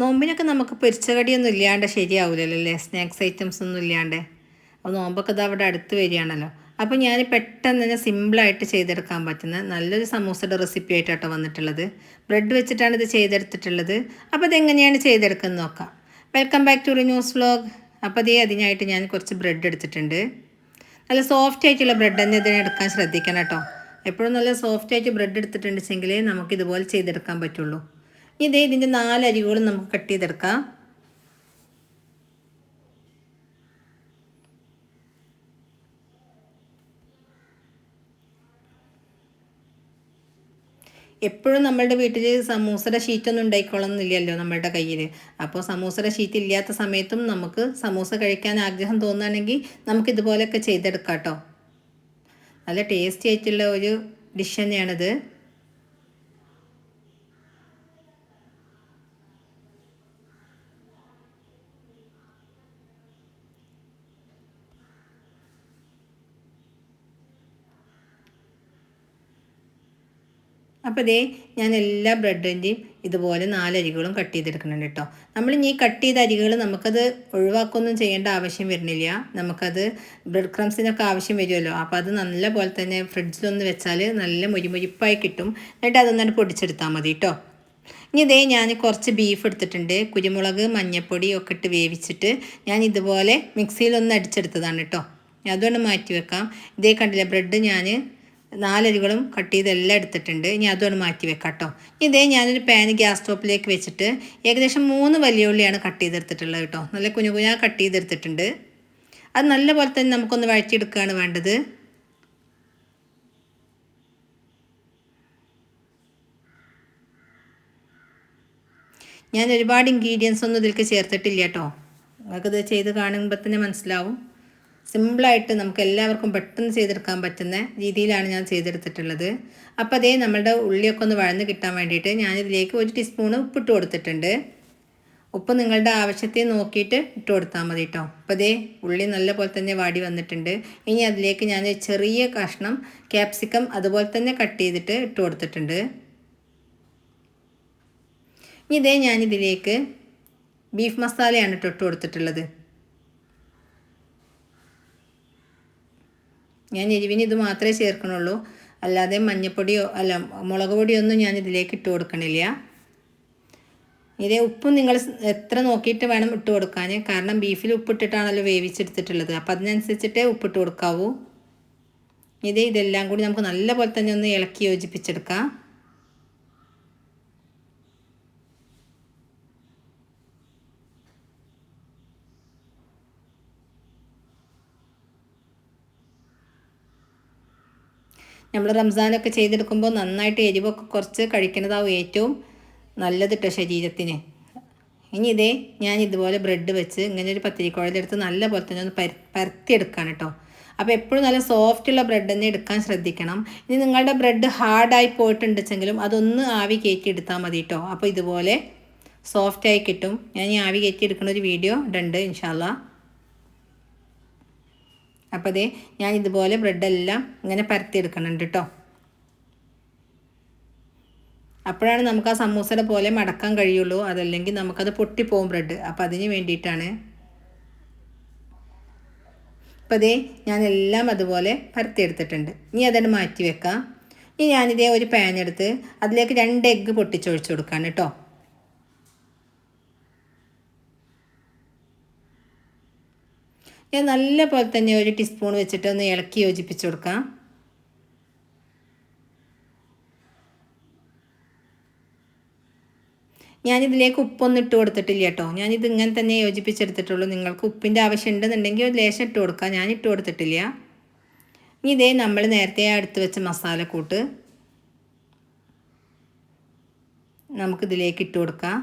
നോമ്പിനൊക്കെ നമുക്ക് പൊരിച്ച കടിയൊന്നും ഇല്ലാണ്ട് ശരിയാവില്ലല്ലോ അല്ലേ? സ്നാക്സ് ഐറ്റംസ് ഒന്നും ഇല്ലാണ്ട്. അപ്പോൾ നോമ്പൊക്കെ ഇത് അവിടെ അടുത്ത് വരികയാണല്ലോ. അപ്പോൾ ഞാൻ പെട്ടെന്ന് തന്നെ സിമ്പിളായിട്ട് ചെയ്തെടുക്കാൻ പറ്റുന്ന നല്ലൊരു സമൂസയുടെ റെസിപ്പി ആയിട്ടാണ് വന്നിട്ടുള്ളത്. ബ്രെഡ് വെച്ചിട്ടാണ് ഇത് ചെയ്തെടുത്തിട്ടുള്ളത്. അപ്പോൾ ഇതെങ്ങനെയാണ് ചെയ്തെടുക്കുന്നത് നോക്കാം. Welcome back to news vlog അപ്പോൾ അതേ അതിനായിട്ട് ഞാൻ കുറച്ച് ബ്രെഡ് എടുത്തിട്ടുണ്ട്. നല്ല സോഫ്റ്റ് ആയിട്ടുള്ള ബ്രെഡ് തന്നെ ഇതിനെ എടുക്കാൻ ശ്രദ്ധിക്കണം കേട്ടോ. എപ്പോഴും നല്ല സോഫ്റ്റ് ആയിട്ട് ബ്രെഡ് എടുത്തിട്ടുണ്ടെങ്കിൽ നമുക്ക് ഇതുപോലെ ചെയ്തെടുക്കാൻ പറ്റുള്ളൂ. ഇതേ ഇതിന്റെ നാല് അരികളും നമുക്ക് കട്ട് ചെയ്തെടുക്കാം. എപ്പോഴും നമ്മളുടെ വീട്ടിൽ സമൂസയുടെ ഷീറ്റൊന്നും ഉണ്ടായിക്കൊള്ളുന്നില്ലല്ലോ നമ്മളുടെ കയ്യിൽ അപ്പോൾ സമൂസയുടെ ഷീറ്റ് ഇല്ലാത്ത സമയത്തും നമുക്ക് സമൂസ കഴിക്കാൻ ആഗ്രഹം തോന്നുകയാണെങ്കിൽ നമുക്ക് ഇതുപോലെയൊക്കെ ചെയ്തെടുക്കാം കേട്ടോ. നല്ല ടേസ്റ്റി ആയിട്ടുള്ള ഒരു ഡിഷ് തന്നെയാണിത്. അപ്പോൾ ഇതേ ഞാൻ എല്ലാ ബ്രെഡിന്റെയും ഇതുപോലെ നാലരികളും കട്ട് ചെയ്തെടുക്കുന്നുണ്ട് കേട്ടോ. നമ്മൾ ഇനി കട്ട് ചെയ്ത അരികൾ നമുക്കത് ഒഴിവാക്കൊന്നും ചെയ്യേണ്ട ആവശ്യം വരുന്നില്ല. നമുക്കത് ബ്രെഡ് ക്രംസിനൊക്കെ ആവശ്യം വരുമല്ലോ. അപ്പോൾ അത് നല്ല പോലെ തന്നെ ഫ്രിഡ്ജിലൊന്ന് വെച്ചാൽ നല്ല മുരിമുരിപ്പായി കിട്ടും. എന്നിട്ട് അതൊന്നും പൊടിച്ചെടുത്താൽ മതി കേട്ടോ. ഇനി ഇതേ ഞാൻ കുറച്ച് ബീഫ് എടുത്തിട്ടുണ്ട്. കുരുമുളക് മഞ്ഞൾപ്പൊടി ഒക്കെ ഇട്ട് വേവിച്ചിട്ട് ഞാൻ ഇതുപോലെ മിക്സിയിലൊന്ന് അടിച്ചെടുത്തതാണ് കേട്ടോ. അതുകൊണ്ട് മാറ്റി വെക്കാം. ഇതേ കണ്ടില്ല ബ്രെഡ് ഞാൻ നാലരികളും കട്ട് ചെയ്തെല്ലാം എടുത്തിട്ടുണ്ട്. ഇനി അതുകൊണ്ട് മാറ്റി വെക്കാം കേട്ടോ ഇതേ ഞാനൊരു പാൻ ഗ്യാസ് സ്റ്റോപ്പിലേക്ക് വെച്ചിട്ട് ഏകദേശം മൂന്ന് വലിയ ഉള്ളിയാണ് കട്ട് ചെയ്തെടുത്തിട്ടുള്ളത് കേട്ടോ. നല്ല കുഞ്ഞു കുഞ്ഞാ കട്ട് ചെയ്തെടുത്തിട്ടുണ്ട്. അത് നല്ല പോലെ തന്നെ നമുക്കൊന്ന് വഴറ്റിയെടുക്കുകയാണ് വേണ്ടത്. ഞാൻ ഒരുപാട് ഇൻഗ്രീഡിയൻസ് ഒന്നും ഇതിലേക്ക് ചേർത്തിട്ടില്ല കേട്ടോ. നിങ്ങൾക്കിത് ചെയ്ത് കാണുമ്പോൾ തന്നെ മനസ്സിലാവും. സിമ്പിളായിട്ട് നമുക്ക് എല്ലാവർക്കും പെട്ടെന്ന് ചെയ്തെടുക്കാൻ പറ്റുന്ന രീതിയിലാണ് ഞാൻ ചെയ്തെടുത്തിട്ടുള്ളത്. അപ്പോൾ അതേ നമ്മളുടെ ഉള്ളിയൊക്കെ ഒന്ന് വഴന്ന് കിട്ടാൻ വേണ്ടിയിട്ട് ഞാനിതിലേക്ക് ഒരു ടീസ്പൂണ് ഉപ്പിട്ട് കൊടുത്തിട്ടുണ്ട്. ഉപ്പ് നിങ്ങളുടെ ആവശ്യത്തെ നോക്കിയിട്ട് ഇട്ട് കൊടുത്താൽ മതി കേട്ടോ. അപ്പോൾ അതേ ഉള്ളി നല്ല പോലെ തന്നെ വാടി വന്നിട്ടുണ്ട്. ഇനി അതിലേക്ക് ഞാൻ ചെറിയ കഷ്ണം ക്യാപ്സിക്കം അതുപോലെ തന്നെ കട്ട് ചെയ്തിട്ട് ഇട്ട് കൊടുത്തിട്ടുണ്ട്. ഇനി ഇതേ ഞാനിതിലേക്ക് ബീഫ് മസാലയാണ് ഇട്ട് ഇട്ട് കൊടുത്തിട്ടുള്ളത്. ഞാൻ എരിവിന് ഇത് മാത്രമേ ചേർക്കണുള്ളൂ. അല്ലാതെ മഞ്ഞപ്പൊടിയോ അല്ല മുളക് പൊടിയോ ഒന്നും ഞാൻ ഇതിലേക്ക് ഇട്ട് കൊടുക്കണില്ല. ഇതേ ഉപ്പ് നിങ്ങൾ എത്ര നോക്കിയിട്ട് വേണം ഇട്ട് കൊടുക്കാൻ. കാരണം ബീഫിൽ ഉപ്പിട്ടിട്ടാണല്ലോ വേവിച്ചെടുത്തിട്ടുള്ളത്. അപ്പം അതിനനുസരിച്ചിട്ടേ ഉപ്പിട്ട് കൊടുക്കാവൂ. ഇതേ ഇതെല്ലാം കൂടി നമുക്ക് നല്ല പോലെ തന്നെ ഒന്ന് ഇളക്കി യോജിപ്പിച്ചെടുക്കാം. നമ്മൾ റംസാനൊക്കെ ചെയ്തെടുക്കുമ്പോൾ നന്നായിട്ട് എരിവൊക്കെ കുറച്ച് കഴിക്കുന്നതാവും ഏറ്റവും നല്ലത് കേട്ടോ ശരീരത്തിന്. ഇനി ഇതേ ഞാൻ ഇതുപോലെ ബ്രെഡ് വെച്ച് ഇങ്ങനെ ഒരു പത്തിരിക്കുഴലെടുത്ത് നല്ല പോലെ തന്നെ ഒന്ന് പര പരത്തിയെടുക്കുകയാണ് കേട്ടോ അപ്പോൾ എപ്പോഴും നല്ല സോഫ്റ്റ് ഉള്ള ബ്രെഡ് തന്നെ എടുക്കാൻ ശ്രദ്ധിക്കണം. ഇനി നിങ്ങളുടെ ബ്രെഡ് ഹാർഡായി പോയിട്ടുണ്ടെങ്കിലും അതൊന്ന് ആവി കയറ്റി എടുത്താൽ മതി കേട്ടോ അപ്പോൾ ഇതുപോലെ സോഫ്റ്റായി കിട്ടും. ഞാൻ ഈ ആവി കയറ്റി എടുക്കുന്ന ഒരു വീഡിയോ ഇടുന്നുണ്ട് ഇൻഷാല്ലാ അപ്പോൾ അതെ ഞാൻ ഇതുപോലെ ബ്രെഡെല്ലാം ഇങ്ങനെ പരത്തിയെടുക്കുന്നുണ്ട് കേട്ടോ അപ്പോഴാണ് നമുക്ക് ആ സമൂസയുടെ പോലെ മടക്കാൻ കഴിയുള്ളൂ. അതല്ലെങ്കിൽ നമുക്കത് പൊട്ടിപ്പോവും ബ്രെഡ്. അപ്പം അതിന് വേണ്ടിയിട്ടാണ്. അപ്പോൾ അതേ ഞാൻ എല്ലാം അതുപോലെ പരത്തിയെടുത്തിട്ടുണ്ട്. ഇനി അതന്നെ മാറ്റി വെക്കാം. ഇനി ഞാനിതേ ഒരു പാൻ എടുത്ത് അതിലേക്ക് രണ്ട് എഗ്ഗ് പൊട്ടിച്ചൊഴിച്ച് കൊടുക്കാൻ കേട്ടോ ഞാൻ നല്ല പോലെ തന്നെ ഒരു ടീസ്പൂൺ വെച്ചിട്ട് ഒന്ന് ഇളക്കി യോജിപ്പിച്ച് കൊടുക്കാം. ഞാനിതിലേക്ക് ഉപ്പൊന്നും ഇട്ട് കൊടുത്തിട്ടില്ല കേട്ടോ. ഞാനിത് ഇങ്ങനെ തന്നെ യോജിപ്പിച്ചെടുത്തിട്ടുള്ളൂ. നിങ്ങൾക്ക് ഉപ്പിന്റെ ആവശ്യം ഉണ്ടെന്നുണ്ടെങ്കിൽ ഒരു ലേശം ഇട്ട് കൊടുക്കാം. ഞാൻ ഇട്ട് കൊടുത്തിട്ടില്ല. ഇനി ഇതേ നമ്മൾ നേരത്തെ അടുത്ത് വെച്ച മസാലക്കൂട്ട് നമുക്കിതിലേക്ക് ഇട്ട് കൊടുക്കാം.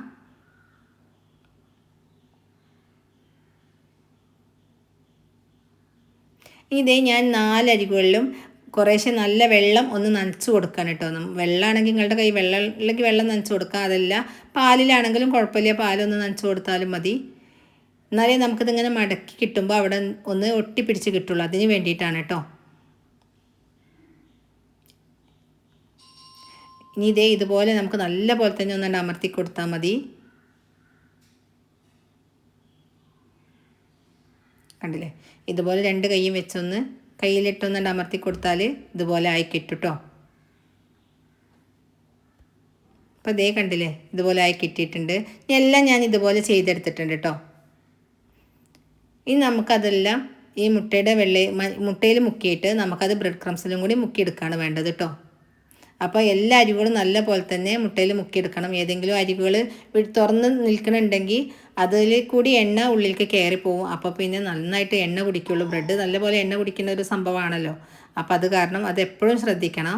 ഇതേ ഞാൻ നാലരികളിലും കുറേശ്ശെ നല്ല വെള്ളം ഒന്ന് നനച്ച് കൊടുക്കാൻ കേട്ടോ. വെള്ളമാണെങ്കിൽ നിങ്ങളുടെ കൈ വെള്ളം വെള്ളം നനച്ച് കൊടുക്കുക അതല്ല പാലിലാണെങ്കിലും കുഴപ്പമില്ല. പാലൊന്ന് നനച്ച് കൊടുത്താലും മതി. എന്നാലേ നമുക്കിതിങ്ങനെ മടക്കി കിട്ടുമ്പോൾ അവിടെ ഒന്ന് ഒട്ടിപ്പിടിച്ച് കിട്ടുള്ളൂ. അതിന് വേണ്ടിയിട്ടാണ് കേട്ടോ. ഇനി ഇതേ ഇതുപോലെ നമുക്ക് നല്ല പോലെ തന്നെ ഒന്നുകൊണ്ട് അമർത്തി കൊടുത്താൽ മതി. കണ്ടില്ലേ? ഇതുപോലെ രണ്ട് കൈയും വെച്ചൊന്ന് കയ്യിലിട്ടൊന്ന് അമർത്തി കൊടുത്താൽ ഇതുപോലെ ആയി കിട്ടുട്ടോ കേട്ടോ അപ്പോൾ ദേ കണ്ടില്ലേ? ഇതുപോലെ ആയി കിട്ടിയിട്ടുണ്ട് എല്ലാം ഞാൻ ഇതുപോലെ ചെയ്തെടുത്തിട്ടുണ്ട് കേട്ടോ ഇനി നമുക്കതെല്ലാം ഈ മുട്ടയുടെ വെള്ള മുട്ടയിൽ മുക്കിയിട്ട് നമുക്കത് ബ്രെഡ് ക്രംസിലും കൂടി മുക്കിയെടുക്കുകയാണ് വേണ്ടത് കേട്ടോ അപ്പോൾ എല്ലാ അരികളും നല്ല പോലെ തന്നെ മുട്ടയിൽ മുക്കിയെടുക്കണം. ഏതെങ്കിലും അരികൾ തുറന്ന് നിൽക്കണുണ്ടെങ്കിൽ അതിൽ കൂടി എണ്ണ ഉള്ളിലേക്ക് കയറി പോകും അപ്പോൾ പിന്നെ നന്നായിട്ട് എണ്ണ കുടിക്കുള്ളൂ. ബ്രെഡ് നല്ലപോലെ എണ്ണ കുടിക്കുന്ന ഒരു സംഭവമാണല്ലോ. അപ്പോൾ അത് കാരണം അത് എപ്പോഴും ശ്രദ്ധിക്കണം.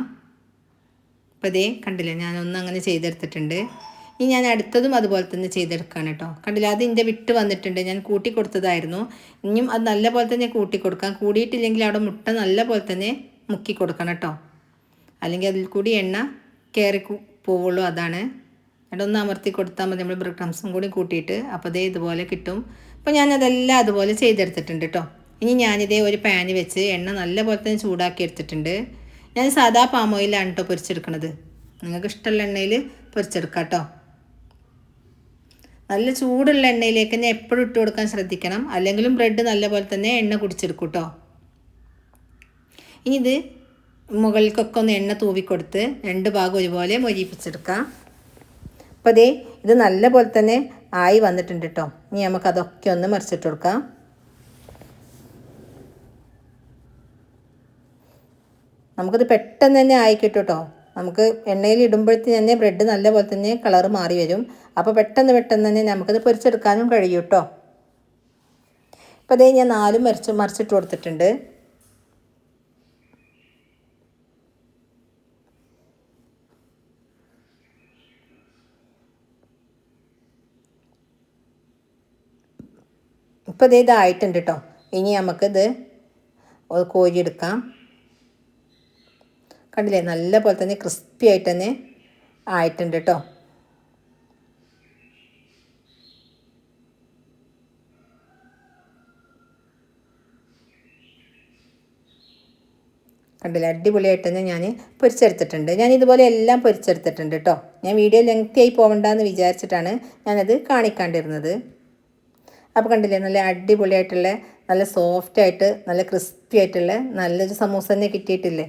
അപ്പോൾ ഇതേ കണ്ടില്ലേ ഞാനൊന്നും അങ്ങനെ ചെയ്തെടുത്തിട്ടുണ്ട്. ഇനി ഞാൻ അടുത്തതും അതുപോലെ തന്നെ ചെയ്തെടുക്കുകയാണ് കേട്ടോ. കണ്ടില്ല അത് എന്റെ വിട്ട് വന്നിട്ടുണ്ട്. ഞാൻ കൂട്ടി കൊടുത്തതായിരുന്നു. ഇനിയും അത് നല്ല പോലെ തന്നെ കൂട്ടി കൊടുക്കാം. കൂടിയിട്ടില്ലെങ്കിൽ അവിടെ മുട്ട നല്ല പോലെ തന്നെ മുക്കി കൊടുക്കണം കേട്ടോ. അല്ലെങ്കിൽ അതിൽ കൂടി എണ്ണ കയറി പോവുള്ളൂ അതാണ്. അതൊന്ന് അമർത്തി കൊടുത്താൽ മതി നമ്മൾ ബ്രെഡ് ക്രംസും കൂടി കൂട്ടിയിട്ട്. അപ്പോൾ അതേ ഇതുപോലെ കിട്ടും. അപ്പോൾ ഞാനതെല്ലാം അതുപോലെ ചെയ്തെടുത്തിട്ടുണ്ട് കേട്ടോ. ഇനി ഞാനിതേ ഒരു പാന് വെച്ച് എണ്ണ നല്ല പോലെ തന്നെ ചൂടാക്കി എടുത്തിട്ടുണ്ട്. ഞാൻ സാധാ പാം ഓയിലാണ് കേട്ടോ പൊരിച്ചെടുക്കണത്. നിങ്ങൾക്ക് ഇഷ്ടമുള്ള എണ്ണയിൽ പൊരിച്ചെടുക്കാം കേട്ടോ. നല്ല ചൂടുള്ള എണ്ണയിലേക്ക് തന്നെ എപ്പോഴും ഇട്ട് കൊടുക്കാൻ ശ്രദ്ധിക്കണം. അല്ലെങ്കിലും ബ്രെഡ് നല്ല പോലെ തന്നെ എണ്ണ കുടിച്ചെടുക്കും കേട്ടോ. ഇനി ഇത് മുകളിലേക്കൊക്കെ ഒന്ന് എണ്ണ തൂവിക്കൊടുത്ത് രണ്ട് ഭാഗം ഒരുപോലെ മൊരിപ്പിച്ചെടുക്കാം അപ്പോൾ അതേ ഇത് നല്ല പോലെ തന്നെ ആയി വന്നിട്ടുണ്ട് കേട്ടോ ഇനി നമുക്ക് അതൊക്കെ ഒന്ന് മറിച്ചിട്ട് കൊടുക്കാം. നമുക്കിത് പെട്ടെന്ന് തന്നെ ആയി കിട്ടും കേട്ടോ നമുക്ക് എണ്ണയിൽ ഇടുമ്പോഴത്തേന് തന്നെ ബ്രെഡ് നല്ല പോലെ തന്നെ കളർ മാറി വരും. അപ്പോൾ പെട്ടെന്ന് പെട്ടെന്ന് തന്നെ നമുക്കത് പൊരിച്ചെടുക്കാനും കഴിയും കേട്ടോ ഇപ്പോൾ അതേ ഞാൻ നാലും മറിച്ച് മറിച്ചിട്ട് കൊടുത്തിട്ടുണ്ട്. ഇപ്പോൾ ഇത് ഇതായിട്ടുണ്ട് കേട്ടോ ഇനി നമുക്കിത് കോരിയെടുക്കാം കണ്ടില്ലേ? നല്ല പോലെ തന്നെ ക്രിസ്പി ആയിട്ട് തന്നെ ആയിട്ടുണ്ട് കേട്ടോ കണ്ടില്ല? അടിപൊളിയായിട്ട് തന്നെ ഞാൻ പൊരിച്ചെടുത്തിട്ടുണ്ട്. ഞാൻ ഇതുപോലെ എല്ലാം പൊരിച്ചെടുത്തിട്ടുണ്ട് കേട്ടോ ഞാൻ വീഡിയോ ലെങ്തി ആയി പോകണ്ടെന്ന് വിചാരിച്ചിട്ടാണ് ഞാനത് കാണിക്കാണ്ടിരുന്നത്. അപ്പോൾ കണ്ടില്ലേ നല്ല അടിപൊളിയായിട്ടുള്ള നല്ല സോഫ്റ്റ് ആയിട്ട് നല്ല ക്രിസ്പി ആയിട്ടുള്ള നല്ലൊരു സമൂസ തന്നെ കിട്ടിയിട്ടില്ലേ?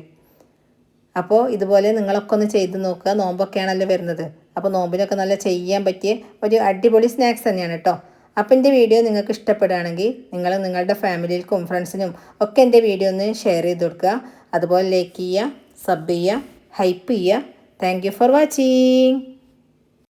അപ്പോൾ ഇതുപോലെ നിങ്ങളൊക്കെ ഒന്ന് ചെയ്ത് നോക്കുക. നോമ്പൊക്കെയാണല്ലോ വരുന്നത്. അപ്പോൾ നോമ്പിനൊക്കെ നല്ല ചെയ്യാൻ പറ്റിയ ഒരു അടിപൊളി സ്നാക്സ് തന്നെയാണ് കേട്ടോ. അപ്പോൾ എന്റെ വീഡിയോ നിങ്ങൾക്ക് ഇഷ്ടപ്പെടുകയാണെങ്കിൽ നിങ്ങൾ നിങ്ങളുടെ ഫാമിലിക്കും ഫ്രണ്ട്സിനും ഒക്കെ എന്റെ വീഡിയോ ഒന്ന് ഷെയർ ചെയ്ത് കൊടുക്കുക. അതുപോലെ ലൈക്ക് ചെയ്യുക സബ് ചെയ്യുക ഹൈപ്പ് ചെയ്യുക. Thank for watching